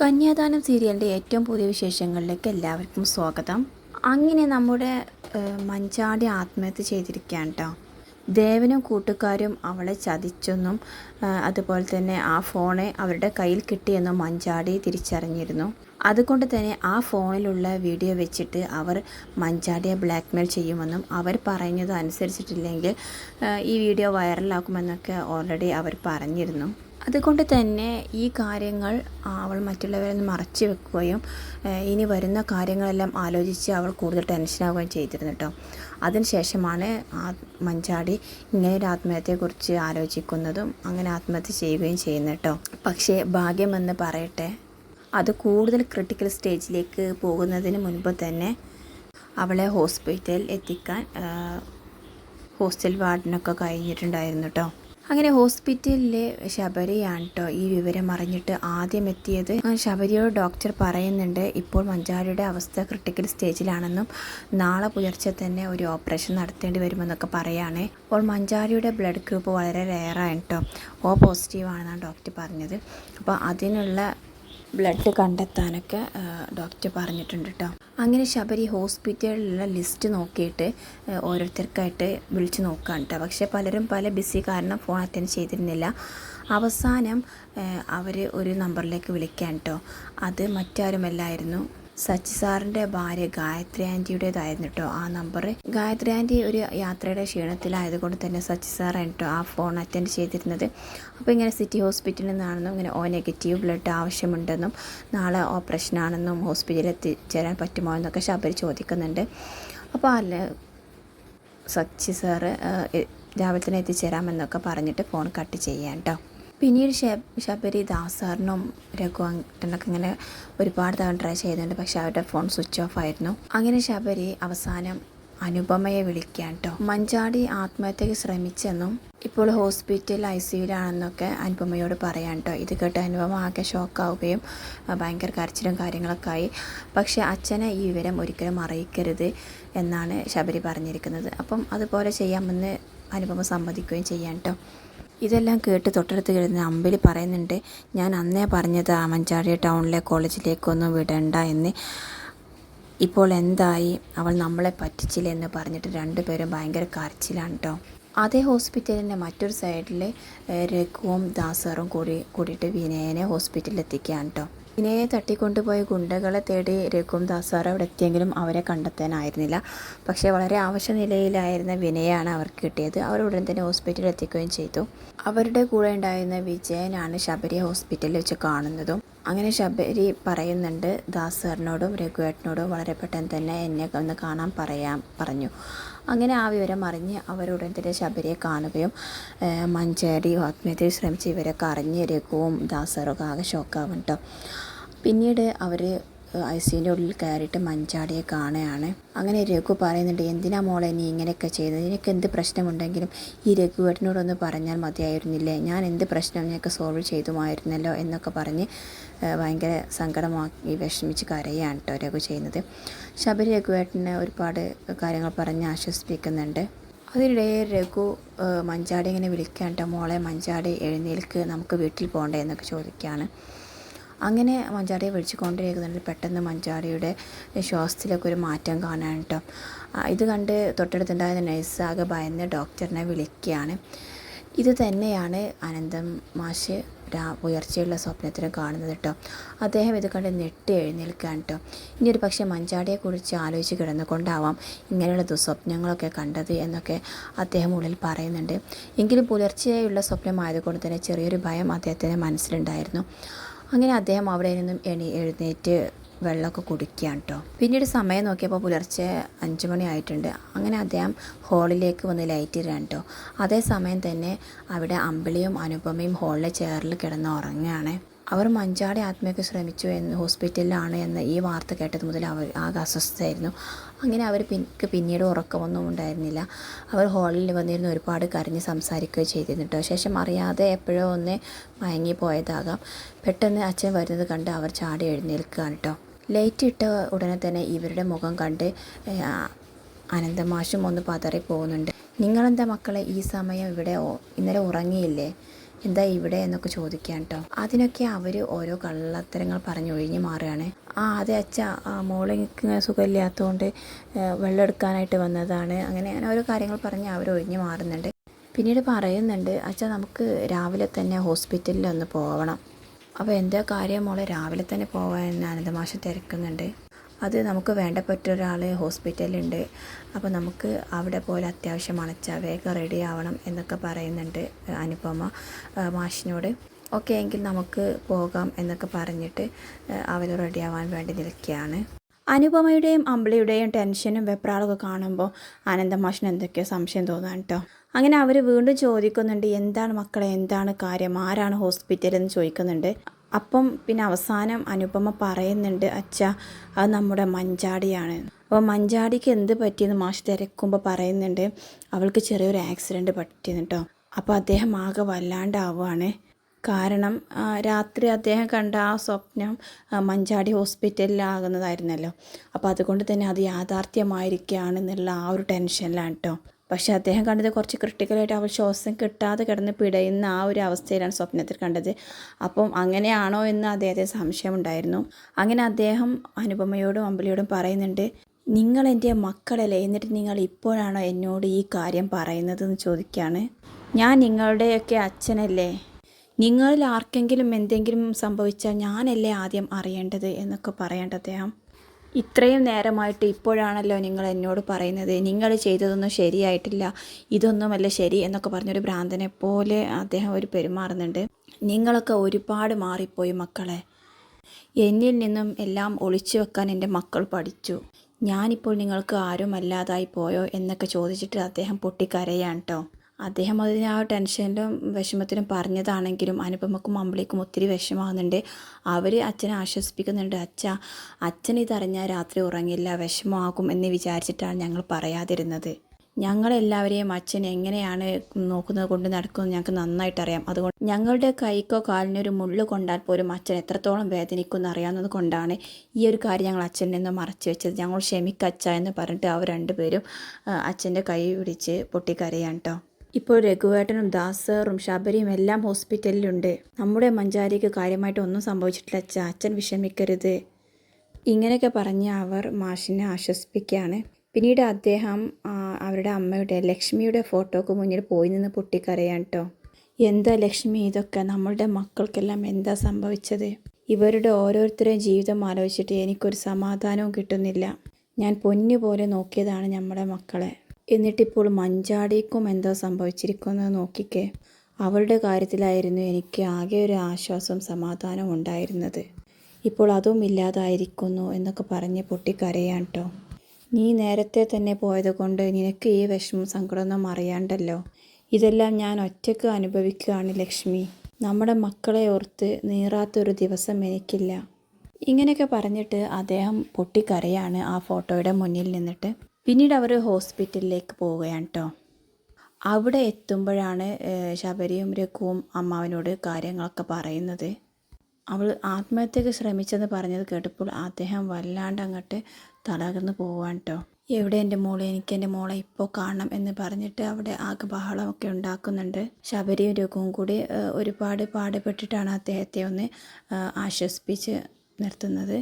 കന്യാദാനം സീരിയലിന്റെ ഏറ്റവും പുതിയ വിശേഷങ്ങളിലേക്ക് എല്ലാവർക്കും സ്വാഗതം. അങ്ങനെ നമ്മുടെ മഞ്ചാടി ആത്മഹത്യ ചെയ്തിരിക്കുകയാണ് കേട്ടോ ദേവനും കൂട്ടുകാരും അവളെ ചതിച്ചെന്നും അതുപോലെ തന്നെ ആ ഫോണ് അവരുടെ കയ്യിൽ കിട്ടിയെന്നും മഞ്ചാടി തിരിച്ചറിഞ്ഞിരുന്നു. അതുകൊണ്ട് തന്നെ ആ ഫോണിലുള്ള വീഡിയോ വെച്ചിട്ട് അവർ മഞ്ചാടിയെ ബ്ലാക്ക്മെയിൽ ചെയ്യുമെന്നും അവർ പറയുന്നത് അനുസരിച്ചിട്ടില്ലെങ്കിൽ ഈ വീഡിയോ വൈറലാക്കുമെന്നൊക്കെ ഓൾറെഡി അവർ പറഞ്ഞിരുന്നു. അതുകൊണ്ട് തന്നെ ഈ കാര്യങ്ങൾ അവൾ മറ്റുള്ളവരിൽ നിന്ന് മറച്ചു വെക്കുകയും ഇനി വരുന്ന കാര്യങ്ങളെല്ലാം ആലോചിച്ച് അവൾ കൂടുതൽ ടെൻഷനാവുകയും ചെയ്തിരുന്നു കേട്ടോ. അതിനുശേഷമാണ് ആ മഞ്ചാടി ഇങ്ങനെ ഒരു ആത്മഹത്യയെക്കുറിച്ച് ആലോചിക്കുന്നതും അങ്ങനെ ആത്മഹത്യ ചെയ്യുകയും ചെയ്യുന്നത് കേട്ടോ. പക്ഷേ ഭാഗ്യമെന്ന് പറയട്ടെ അത് കൂടുതൽ ക്രിട്ടിക്കൽ സ്റ്റേജിലേക്ക് പോകുന്നതിന് മുൻപ് തന്നെ അവളെ ഹോസ്പിറ്റലിൽ എത്തിക്കാൻ ഹോസ്റ്റൽ വാർഡിനൊക്കെ കഴിഞ്ഞിട്ടുണ്ടായിരുന്നു കേട്ടോ. അങ്ങനെ ഹോസ്പിറ്റലിലെ ശബരിയാണ് കേട്ടോ ഈ വിവരം അറിഞ്ഞിട്ട് ആദ്യം എത്തിയത്. ശബരിയോട് ഡോക്ടർ പറയുന്നുണ്ട് ഇപ്പോൾ മഞ്ചാരിയുടെ അവസ്ഥ ക്രിട്ടിക്കൽ സ്റ്റേജിലാണെന്നും നാളെ പുലർച്ചെ തന്നെ ഒരു ഓപ്പറേഷൻ നടത്തേണ്ടി വരുമെന്നൊക്കെ പറയുകയാണേ അപ്പോൾ മഞ്ചാരിയുടെ ബ്ലഡ് ഗ്രൂപ്പ് വളരെ റെയറാണ് കേട്ടോ ഓ പോസിറ്റീവ് ആണെന്നാണ് ഡോക്ടർ പറഞ്ഞത്. അപ്പോൾ അതിനുള്ള ബ്ലഡ് കണ്ടെത്താനൊക്കെ ഡോക്ടർ പറഞ്ഞിട്ടുണ്ട് കേട്ടോ അങ്ങനെ ശബരി ഹോസ്പിറ്റലിലുള്ള ലിസ്റ്റ് നോക്കിയിട്ട് ഓരോരുത്തർക്കായിട്ട് വിളിച്ച് നോക്കുകയാണ് കേട്ടോ പക്ഷേ പലരും പല ബിസി കാരണം ഫോൺ അറ്റൻഡ് ചെയ്തിരുന്നില്ല. അവസാനം അവർ ഒരു നമ്പറിലേക്ക് വിളിക്കാൻ കേട്ടോ അത് മറ്റാരുമല്ലായിരുന്നു. സച്ചി സാറിന്റെ ഭാര്യ ഗായത്രി ആന്റിയുടേതായിരുന്നു കേട്ടോ ആ നമ്പർ ഗായത്രി ആന്റി ഒരു യാത്രയുടെ ക്ഷീണത്തിലായതുകൊണ്ട് തന്നെ സച്ചി സാറാണ് കേട്ടോ ആ ഫോൺ അറ്റൻഡ് ചെയ്തിരുന്നത്. അപ്പോൾ ഇങ്ങനെ സിറ്റി ഹോസ്പിറ്റലിൽ നിന്നാണെന്നും ഇങ്ങനെ ഓ നെഗറ്റീവ് ബ്ലഡ് ആവശ്യമുണ്ടെന്നും നാളെ ഓപ്പറേഷൻ ആണെന്നും ഹോസ്പിറ്റലിൽ എത്തിച്ചേരാൻ പറ്റുമോ എന്നൊക്കെ ശബരി ചോദിക്കുന്നുണ്ട്. അപ്പോൾ അല്ല? സച്ചി സാറ് ഏഹ്, രാവിലെ തന്നെ എത്തിച്ചേരാമെന്നൊക്കെ പറഞ്ഞിട്ട് ഫോൺ കട്ട് ചെയ്യാം കേട്ടോ പിന്നീട് ശബ- ശബരി ദാസാറിനും രഘുവട്ടനൊക്കെ ഇങ്ങനെ ഒരുപാട് തവണ ട്രൈ ചെയ്തിട്ടുണ്ട്. പക്ഷെ അവരുടെ ഫോൺ സ്വിച്ച് ഓഫ് ആയിരുന്നു. അങ്ങനെ ശബരി അവസാനം അനുപമയെ വിളിക്കാൻ കേട്ടോ മഞ്ചാടി ആത്മഹത്യക്ക് ശ്രമിച്ചെന്നും ഇപ്പോൾ ഹോസ്പിറ്റൽ ഐ സിയിലാണെന്നൊക്കെ അനുപമയോട് പറയാൻ കേട്ടോ ഇത് കേട്ട് അനുപമ ആകെ ഷോക്കാവുകയും ഭയങ്കര കരച്ചിലും കാര്യങ്ങളൊക്കെ ആയി. പക്ഷെ അച്ഛനെ ഈ വിവരം ഒരിക്കലും അറിയിക്കരുത് എന്നാണ് ശബരി പറഞ്ഞിരിക്കുന്നത്. അപ്പം അതുപോലെ ചെയ്യാമെന്ന് അനുപമ സമ്മതിക്കുകയും ചെയ്യാൻ കേട്ടോ ഇതെല്ലാം കേട്ട് തൊട്ടടുത്ത് കിടന്ന് അമ്പിളി പറയുന്നുണ്ട് ഞാൻ അന്നേ പറഞ്ഞത് മഞ്ചാടി ടൗണിലെ കോളേജിലേക്കൊന്നും വിടണ്ട എന്ന്. ഇപ്പോൾ എന്തായി? അവൾ നമ്മളെ പറ്റിച്ചില്ല എന്ന് പറഞ്ഞിട്ട് രണ്ടുപേരും ഭയങ്കര കരച്ചിലാണ് കേട്ടോ അതേ ഹോസ്പിറ്റലിന്റെ മറ്റൊരു സൈഡിൽ രഘുവും ദാസറും കൂടി കൂടിയിട്ട് വിനയനെ ഹോസ്പിറ്റലിൽ എത്തിക്കുകയാണ് കേട്ടോ വിനയെ തട്ടിക്കൊണ്ടുപോയ ഗുണ്ടകളെ തേടി രഘുവും ദാസാറും അവിടെ എത്തിയെങ്കിലും അവരെ കണ്ടെത്താനായിരുന്നില്ല. പക്ഷേ വളരെ ആവശ്യ നിലയിലായിരുന്ന വിനയാണ് അവർക്ക് കിട്ടിയത്. അവർ ഉടൻ തന്നെ ഹോസ്പിറ്റലിൽ എത്തിക്കുകയും ചെയ്തു. അവരുടെ കൂടെ ഉണ്ടായിരുന്ന വിജയനാണ് ശബരി ഹോസ്പിറ്റലിൽ വെച്ച് കാണുന്നതും അങ്ങനെ ശബരി പറയുന്നുണ്ട്. ദാസറിനോടും രഘുവേട്ടനോടും വളരെ പെട്ടെന്ന് തന്നെ എന്നെ ഒന്ന് കാണാൻ പറയാൻ പറഞ്ഞു. അങ്ങനെ ആ വിവരം അറിഞ്ഞ് അവരുടൻ തന്നെ ശബരിയെ കാണുകയും മഞ്ചേരി ആത്മഹത്യ ശ്രമിച്ച് ഇവരൊക്കെ അറിഞ്ഞ് രഘുവും ദാസറും ആകെ ഷോക്കാവും കേട്ടോ പിന്നീട് അവർ ഐ സിന്റെ ഉള്ളിൽ കയറിയിട്ട് മഞ്ചാടിയെ കാണുകയാണ്. അങ്ങനെ രഘു പറയുന്നുണ്ട് എന്തിനാ മോളെ നീ ഇങ്ങനെയൊക്കെ ചെയ്തത്? നിനക്ക് എന്ത് പ്രശ്നമുണ്ടെങ്കിലും ഈ രഘുവേട്ടനോടൊന്ന് പറഞ്ഞാൽ മതിയായിരുന്നില്ലേ? ഞാൻ എന്ത് പ്രശ്നം നിനക്ക് സോൾവ് ചെയ്തുമായിരുന്നല്ലോ? എന്നൊക്കെ പറഞ്ഞ് ഭയങ്കര സങ്കടമാക്കി വിഷമിച്ച് കരയാണ് കേട്ടോ രഘു ചെയ്യുന്നത്. ശബരി രഘുവേട്ടനെ ഒരുപാട് കാര്യങ്ങൾ പറഞ്ഞ് ആശ്വസിപ്പിക്കുന്നുണ്ട്. അതിനിടെ രഘു മഞ്ചാടി ഇങ്ങനെ വിളിക്കാൻ കേട്ടോ മോളെ മഞ്ചാടി എഴുന്നേൽക്ക് നമുക്ക് വീട്ടിൽ പോകണ്ടേ എന്നൊക്കെ ചോദിക്കുകയാണ്. അങ്ങനെ മഞ്ചാടിയെ വിളിച്ചു കൊണ്ടിരിക്കുന്നുണ്ട് പെട്ടെന്ന് മഞ്ചാടിയുടെ ശ്വാസത്തിലൊക്കെ ഒരു മാറ്റം കാണാൻ കേട്ടോ ഇത് കണ്ട് തൊട്ടടുത്തുണ്ടായ നഴ്സ് ആകെ ഭയന്ന് ഡോക്ടറിനെ വിളിക്കുകയാണ്. ഇത് തന്നെയാണ് അനന്തം മാഷ് രാ ഉയർച്ചയുള്ള സ്വപ്നത്തിൽ കാണുന്നത് കേട്ടോ അദ്ദേഹം ഇത് കണ്ട് ഞെട്ടി എഴുന്നേൽക്കുകയാണ് കേട്ടോ ഇനി ഒരു പക്ഷേ മഞ്ചാടിയെക്കുറിച്ച് ആലോചിച്ച് കിടന്നുകൊണ്ടാവാം ഇങ്ങനെയുള്ള ദുസ്വപ്നങ്ങളൊക്കെ കണ്ടത് എന്നൊക്കെ അദ്ദേഹം ഉള്ളിൽ പറയുന്നുണ്ട്. എങ്കിലും പുലർച്ചെയുള്ള സ്വപ്നമായതുകൊണ്ട് തന്നെ ചെറിയൊരു ഭയം അദ്ദേഹത്തിന്റെ മനസ്സിലുണ്ടായിരുന്നു. അങ്ങനെ അദ്ദേഹം അവിടെ നിന്നും എണി എഴുന്നേറ്റ് വെള്ളമൊക്കെ കുടിക്കുകയാണ് കേട്ടോ പിന്നീട് സമയം നോക്കിയപ്പോൾ പുലർച്ചെ അഞ്ച് മണി ആയിട്ടുണ്ട്. അങ്ങനെ അദ്ദേഹം ഹോളിലേക്ക് വന്ന് ലൈറ്റ് ഇടാൻ കേട്ടോ അതേസമയം തന്നെ അവിടെ അമ്പിളിയും അനുപമയും ഹോളിലെ ചെയറിൽ കിടന്ന് ഉറങ്ങുകയാണ്. അവർ മഞ്ചാടി ആത്മഹത്യ ശ്രമിച്ചു എന്ന് ഹോസ്പിറ്റലിലാണ് എന്ന ഈ വാർത്ത കേട്ടത് മുതൽ അവർ ആകെ അസ്വസ്ഥയായിരുന്നു. അങ്ങനെ അവർ പിന്നീട് പിന്നീട് ഉറക്കമൊന്നും ഉണ്ടായിരുന്നില്ല. അവർ ഹാളിൽ വന്നിരുന്ന് ഒരുപാട് കരഞ്ഞ് സംസാരിക്കുകയോ ചെയ്തിരുന്നു കേട്ടോ. ശേഷം അറിയാതെ എപ്പോഴോ ഒന്ന് മയങ്ങി പോയതാകാം പെട്ടെന്ന് അച്ഛൻ വരുന്നത് കണ്ട് അവർ ചാടി എഴുന്നേൽക്കുകയാണ് കേട്ടോ. ലൈറ്റ് ഇട്ട ഉടനെ തന്നെ ഇവരുടെ മുഖം കണ്ട് അനന്തമാഷും ഒന്ന് പതറി പോകുന്നുണ്ട് നിങ്ങളെന്താ മക്കളെ ഈ സമയം ഇവിടെ ഇന്നലെ ഉറങ്ങിയില്ലേ? എന്താ ഇവിടെ എന്നൊക്കെ ചോദിക്കാൻ കേട്ടോ അതിനൊക്കെ അവർ ഓരോ കള്ളത്തരങ്ങൾ പറഞ്ഞു പറഞ്ഞൊഴിഞ്ഞ് മാറുകയാണ്. ആ അതെ അച്ഛ മോളിക്ക് സുഖമില്ലാത്തതുകൊണ്ട് വെള്ളം എടുക്കാനായിട്ട് വന്നതാണ്. അങ്ങനെ അങ്ങനെ ഓരോ കാര്യങ്ങൾ പറഞ്ഞ് അവർ ഒഴിഞ്ഞ് മാറുന്നുണ്ട്. പിന്നീട് പറയുന്നുണ്ട് അച്ഛ നമുക്ക് രാവിലെ തന്നെ ഹോസ്പിറ്റലിൽ ഒന്ന് പോകണം അപ്പോൾ എന്താ കാര്യം മോളെ രാവിലെ തന്നെ പോകാൻ അനന്തമാശം തിരക്കുന്നുണ്ട്. അത് നമുക്ക് വേണ്ടപ്പെട്ട ഒരാൾ ഹോസ്പിറ്റലുണ്ട് അപ്പോൾ നമുക്ക് അവിടെ പോലെ അത്യാവശ്യം അച്ഛാ വേഗം റെഡി ആവണം എന്നൊക്കെ പറയുന്നുണ്ട് അനുപമ മാഷിനോട്. ഓക്കെ എങ്കിൽ നമുക്ക് പോകാം എന്നൊക്കെ പറഞ്ഞിട്ട് അവർ റെഡി ആവാൻ വേണ്ടി നിൽക്കുകയാണ്. അനുപമയുടെയും അമ്പിളിയുടെയും ടെൻഷനും വെപ്രാളൊക്കെ കാണുമ്പോൾ ആനന്ദമാഷിന് എന്തൊക്കെയോ സംശയം തോന്നാൻ കേട്ടോ അങ്ങനെ അവർ വീണ്ടും ചോദിക്കുന്നുണ്ട് എന്താണ് മക്കളെ എന്താണ് കാര്യം ആരാണ് ഹോസ്പിറ്റലെന്ന് ചോദിക്കുന്നുണ്ട്. അപ്പം പിന്നെ അവസാനം അനുപമ പറയുന്നുണ്ട് അച്ഛ അത് നമ്മുടെ മഞ്ചാടിയാണ്. അപ്പോൾ മഞ്ചാടിക്ക് എന്ത് പറ്റിയെന്ന് മാഷ് തിരക്കുമ്പോൾ പറയുന്നുണ്ട് അവൾക്ക് ചെറിയൊരു ആക്സിഡന്റ് പറ്റിയെന്ന് കേട്ടോ അപ്പോൾ അദ്ദേഹം ആകെ വല്ലാണ്ടാവുകയാണ് കാരണം രാത്രി അദ്ദേഹം കണ്ട ആ സ്വപ്നം മഞ്ചാടി ഹോസ്പിറ്റലിലാകുന്നതായിരുന്നല്ലോ. അപ്പോൾ അതുകൊണ്ട് തന്നെ അത് യാഥാർത്ഥ്യമായിരിക്കുകയാണ് എന്നുള്ള ആ ഒരു ടെൻഷനിലാണ് കേട്ടോ പക്ഷേ അദ്ദേഹം കണ്ടത് കുറച്ച് ക്രിട്ടിക്കലായിട്ട് അവൾ ശ്വാസം കിട്ടാതെ കിടന്ന് പിടയുന്ന ആ ഒരു അവസ്ഥയിലാണ് സ്വപ്നത്തിൽ കണ്ടത്. അപ്പം അങ്ങനെയാണോ എന്ന് അദ്ദേഹത്തിന് സംശയമുണ്ടായിരുന്നു. അങ്ങനെ അദ്ദേഹം അനുപമയോടും അമ്പലിയോടും പറയുന്നുണ്ട് നിങ്ങൾ എന്റെ മക്കളല്ലേ? എന്നിട്ട് നിങ്ങൾ ഇപ്പോഴാണോ എന്നോട് ഈ കാര്യം പറയുന്നത് എന്ന് ചോദിക്കുകയാണ് ഞാൻ നിങ്ങളുടെയൊക്കെ അച്ഛനല്ലേ? നിങ്ങളിൽ ആർക്കെങ്കിലും എന്തെങ്കിലും സംഭവിച്ചാൽ ഞാനല്ലേ ആദ്യം അറിയേണ്ടത്? എന്നൊക്കെ പറയേണ്ട അദ്ദേഹം ഇത്രയും നേരമായിട്ട് ഇപ്പോഴാണല്ലോ നിങ്ങൾ എന്നോട് പറയുന്നത്. നിങ്ങൾ ചെയ്തതൊന്നും ശരിയായിട്ടില്ല. ഇതൊന്നുമല്ല ശരി എന്നൊക്കെ പറഞ്ഞൊരു ഭ്രാന്തനെ പോലെ അദ്ദേഹം ഒരു പെരുമാറുന്നുണ്ട്. നിങ്ങളൊക്കെ ഒരുപാട് മാറിപ്പോയി മക്കളെ. എന്നിൽ നിന്നും എല്ലാം ഒളിച്ചു വെക്കാൻ എന്റെ മക്കൾ പഠിച്ചു. ഞാനിപ്പോൾ നിങ്ങൾക്ക് ആരും ആരുമല്ലാതായി പോയോ എന്നൊക്കെ ചോദിച്ചിട്ട് അദ്ദേഹം പൊട്ടിക്കരയാണ് കേട്ടോ അദ്ദേഹം അതിന് ആ ടെൻഷനിലും വിഷമത്തിലും പറഞ്ഞതാണെങ്കിലും അനുപമക്കും അമ്പിളിക്കും ഒത്തിരി വിഷമാകുന്നുണ്ട് അവർ അച്ഛനെ ആശ്വസിപ്പിക്കുന്നുണ്ട്. അച്ഛ അച്ഛൻ ഇതറിഞ്ഞാൽ രാത്രി ഉറങ്ങില്ല വിഷമമാകും എന്ന് വിചാരിച്ചിട്ടാണ് ഞങ്ങൾ പറയാതിരുന്നത്. ഞങ്ങളെല്ലാവരെയും അച്ഛൻ എങ്ങനെയാണ് നോക്കുന്നത് കൊണ്ട് നടക്കുന്നത് ഞങ്ങൾക്ക് നന്നായിട്ട് അറിയാം അതുകൊണ്ട് ഞങ്ങളുടെ കൈക്കോ കാലിനോ ഒരു മുള്ളു കൊണ്ടാൽ പോലും അച്ഛൻ എത്രത്തോളം വേദനിക്കുമെന്ന് അറിയാവുന്നത് കൊണ്ടാണ് ഈ ഒരു കാര്യം ഞങ്ങൾ അച്ഛനിൽ നിന്ന് മറച്ചു വെച്ചത്. ഞങ്ങൾ ക്ഷമിക്കച്ച എന്ന് പറഞ്ഞിട്ട് അവർ രണ്ടുപേരും അച്ഛന്റെ കൈ പിടിച്ച് പൊട്ടിക്കരയാണ് കേട്ടോ ഇപ്പോൾ രഘുവേട്ടനും ദാസറും ശബരിയും എല്ലാം ഹോസ്പിറ്റലിലുണ്ട്. നമ്മുടെ മഞ്ചാരിക്ക് കാര്യമായിട്ട് ഒന്നും സംഭവിച്ചിട്ടില്ല. അച്ഛ അച്ഛൻ വിഷമിക്കരുത്. ഇങ്ങനെയൊക്കെ പറഞ്ഞ് അവർ മാഷിനെ ആശ്വസിപ്പിക്കുകയാണ്. പിന്നീട് അദ്ദേഹം അവരുടെ അമ്മയുടെ ലക്ഷ്മിയുടെ ഫോട്ടോക്ക് മുന്നിൽ പോയി നിന്ന് പൊട്ടിക്കരയാണ് കേട്ടോ. എന്താ ലക്ഷ്മി ഇതൊക്കെ? നമ്മളുടെ മക്കൾക്കെല്ലാം എന്താ സംഭവിച്ചത്? ഇവരുടെ ഓരോരുത്തരെയും ജീവിതം ആലോചിച്ചിട്ട് എനിക്കൊരു സമാധാനവും കിട്ടുന്നില്ല. ഞാൻ പൊന്നു പോലെ നോക്കിയതാണ് നമ്മുടെ മക്കളെ. എന്നിട്ടിപ്പോൾ മഞ്ചാടിക്കും എന്താ സംഭവിച്ചിരിക്കുന്നത് നോക്കിക്കേ. അവളുടെ കാര്യത്തിലായിരുന്നു എനിക്ക് ആകെ ഒരു ആശ്വാസം സമാധാനം ഉണ്ടായിരുന്നത്. ഇപ്പോൾ അതും ഇല്ലാതായിരിക്കുന്നു എന്നൊക്കെ പറഞ്ഞ് പൊട്ടിക്കരയാണ് കേട്ടോ നീ നേരത്തെ തന്നെ പോയത് കൊണ്ട് നിനക്ക് ഈ വിഷമം സങ്കടമൊന്നും അറിയാണ്ടല്ലോ. ഇതെല്ലാം ഞാൻ ഒറ്റയ്ക്ക് അനുഭവിക്കുകയാണ് ലക്ഷ്മി. നമ്മുടെ മക്കളെ ഓർത്ത് നീറാത്തൊരു ദിവസം എനിക്കില്ല. ഇങ്ങനെയൊക്കെ പറഞ്ഞിട്ട് അദ്ദേഹം പൊട്ടിക്കരയാണ് ആ ഫോട്ടോയുടെ മുന്നിൽ നിന്നിട്ട്. പിന്നീട് അവർ ഹോസ്പിറ്റലിലേക്ക് പോവുകയാണ് കേട്ടോ അവിടെ എത്തുമ്പോഴാണ് ശബരിയും രഘുവും അമ്മാവനോട് കാര്യങ്ങളൊക്കെ പറയുന്നത്. അവൾ ആത്മഹത്യക്ക് ശ്രമിച്ചെന്ന് പറഞ്ഞത് കേട്ടപ്പോൾ അദ്ദേഹം വല്ലാണ്ട് അങ്ങോട്ട് തളർന്ന് പോവാൻ കേട്ടോ എവിടെ എന്റെ മോളെ എനിക്ക് എന്റെ മോളെ ഇപ്പോൾ കാണണം എന്ന് പറഞ്ഞിട്ട് അവിടെ ആകെ ബഹളമൊക്കെ ഉണ്ടാക്കുന്നുണ്ട്. ശബരിയും രഘുവും കൂടി ഒരുപാട് പാടുപെട്ടിട്ടാണ് അദ്ദേഹത്തെ ഒന്ന് ആശ്വസിപ്പിച്ച് നിർത്തുന്നത്.